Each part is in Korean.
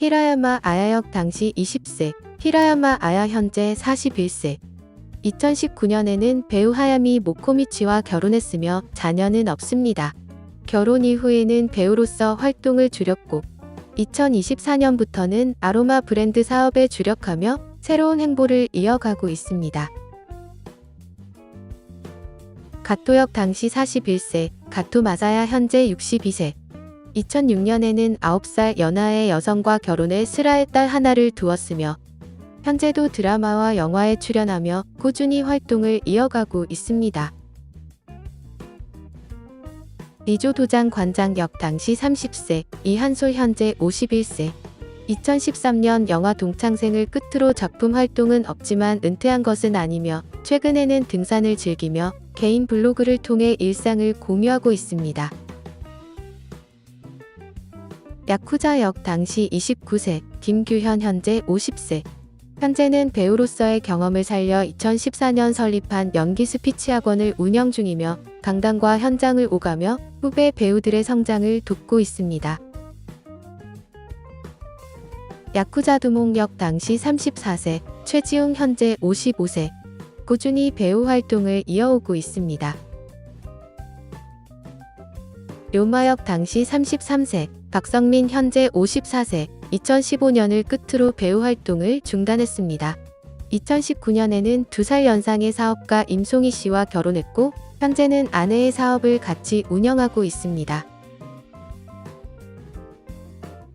히라야마 아야역 당시 20세, 히라야마 아야 현재 41세. 2019년에는 배우 하야미 모코미치와 결혼했으며 자녀는 없습니다. 결혼 이후에는 배우로서 활동을 줄였고 2024년부터는 아로마 브랜드 사업에 주력하며 새로운 행보를 이어가고 있습니다. 가토역 당시 41세, 가토 마사야 현재 62세. 2006년에는 9살 연하의 여성과 결혼해 슬아의 딸 하나를 두었으며 현재도 드라마와 영화에 출연하며 꾸준히 활동을 이어가고 있습니다. 리조 도장 관장 역 당시 30세, 이한솔 현재 51세. 2013년 영화 동창생을 끝으로 작품 활동은 없지만 은퇴한 것은 아니며 최근에는 등산을 즐기며 개인 블로그를 통해 일상을 공유하고 있습니다. 야쿠자 역 당시 29세, 김규현 현재 50세. 현재는 배우로서의 경험을 살려 2014년 설립한 연기 스피치 학원을 운영 중이며 강당과 현장을 오가며 후배 배우들의 성장을 돕고 있습니다. 야쿠자 두목역 당시 34세, 최지웅 현재 55세. 꾸준히 배우 활동을 이어오고 있습니다. 료마역 당시 33세, 박성민 현재 54세, 2015년을 끝으로 배우 활동을 중단했습니다. 2019년에는 2살 연상의 사업가 임송희 씨와 결혼했고, 현재는 아내의 사업을 같이 운영하고 있습니다.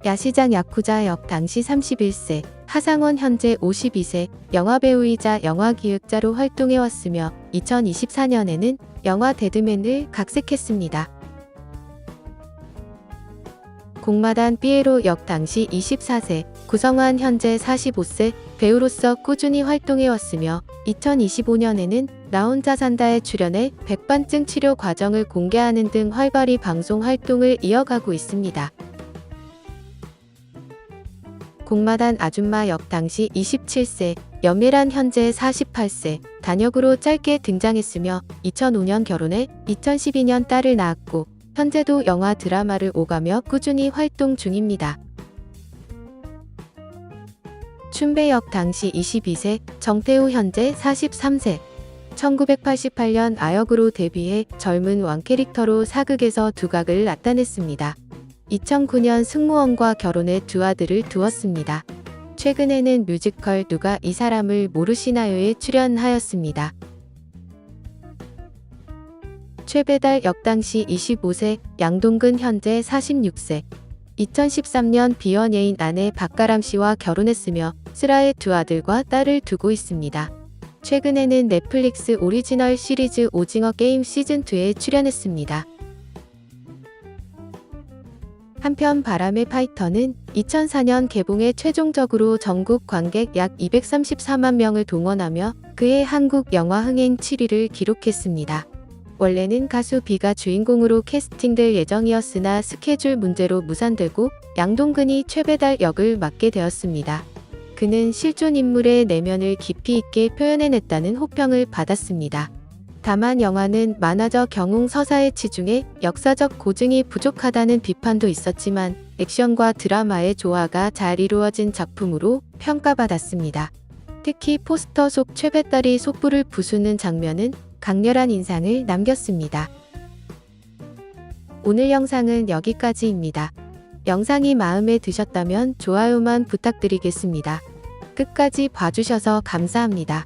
야시장 야쿠자 역 당시 31세, 하상원 현재 52세, 영화배우이자 영화기획자로 활동해왔으며 2024년에는 영화 데드맨을 각색했습니다. 공마단 삐에로 역 당시 24세, 구성환 현재 45세, 배우로서 꾸준히 활동해왔으며 2025년에는 나 혼자 산다에 출연해 백반증 치료 과정을 공개하는 등 활발히 방송 활동을 이어가고 있습니다. 공마단 아줌마 역 당시 27세, 연미란 현재 48세, 단역으로 짧게 등장했으며 2005년 결혼해 2012년 딸을 낳았고 현재도 영화 드라마를 오가며 꾸준히 활동 중입니다. 춘배역 당시 22세, 정태우 현재 43세. 1988년 아역으로 데뷔해 젊은 왕 캐릭터로 사극에서 두각을 나타냈습니다. 2009년 승무원과 결혼해 두 아들을 두었습니다. 최근에는 뮤지컬 누가 이 사람을 모르시나요에 출연하였습니다. 최배달 역 당시 25세, 양동근 현재 46세. 2013년 비연예인 아내 박가람 씨와 결혼했으며 슬아의 두 아들과 딸을 두고 있습니다. 최근에는 넷플릭스 오리지널 시리즈 오징어 게임 시즌2에 출연했습니다. 한편 바람의 파이터는 2004년 개봉에 최종적으로 전국 관객 약 234만 명을 동원하며 그의 한국 영화 흥행 7위를 기록했습니다. 원래는 가수 비가 주인공으로 캐스팅될 예정이었으나 스케줄 문제로 무산되고 양동근이 최배달 역을 맡게 되었습니다. 그는 실존 인물의 내면을 깊이 있게 표현해냈다는 호평을 받았습니다. 다만 영화는 만화적 경웅 서사에 치중해 역사적 고증이 부족하다는 비판도 있었지만 액션과 드라마의 조화가 잘 이루어진 작품으로 평가받았습니다. 특히 포스터 속 최배달이 속불을 부수는 장면은 강렬한 인상을 남겼습니다. 오늘 영상은 여기까지입니다. 영상이 마음에 드셨다면 좋아요만 부탁드리겠습니다. 끝까지 봐주셔서 감사합니다.